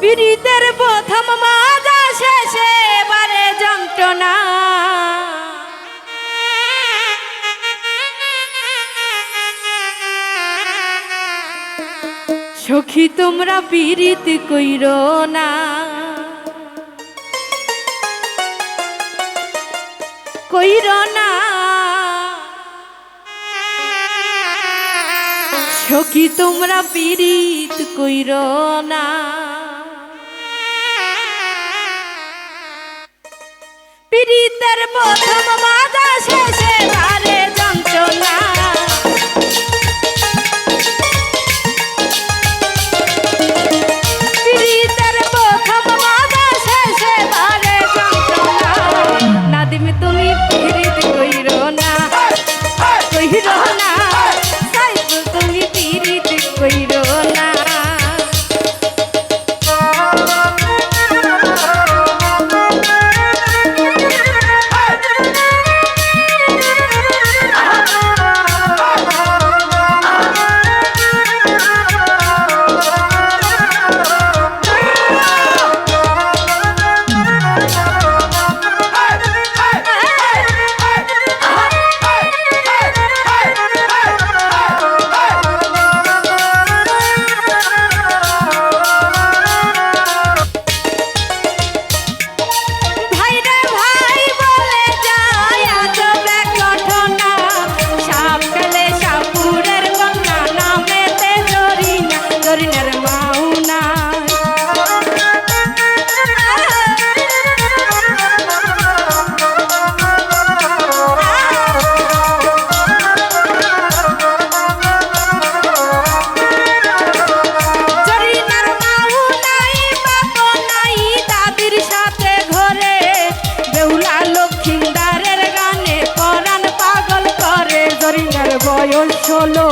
পীড়িতের প্রথম মাজা শেষে বারে যন্ত্রণা। সখী, তোমরা পীড়িত কইর না। কইর না। সখী, তোমরা পীড়িত কইর না। হিন্দের প্রথম মাজা বয়স হলো।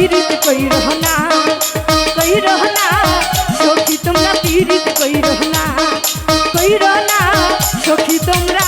पीड़ित कई रहना कोई रहना सखी तुमरा पीड़ित कई रहना कई रहना सखी तुमरा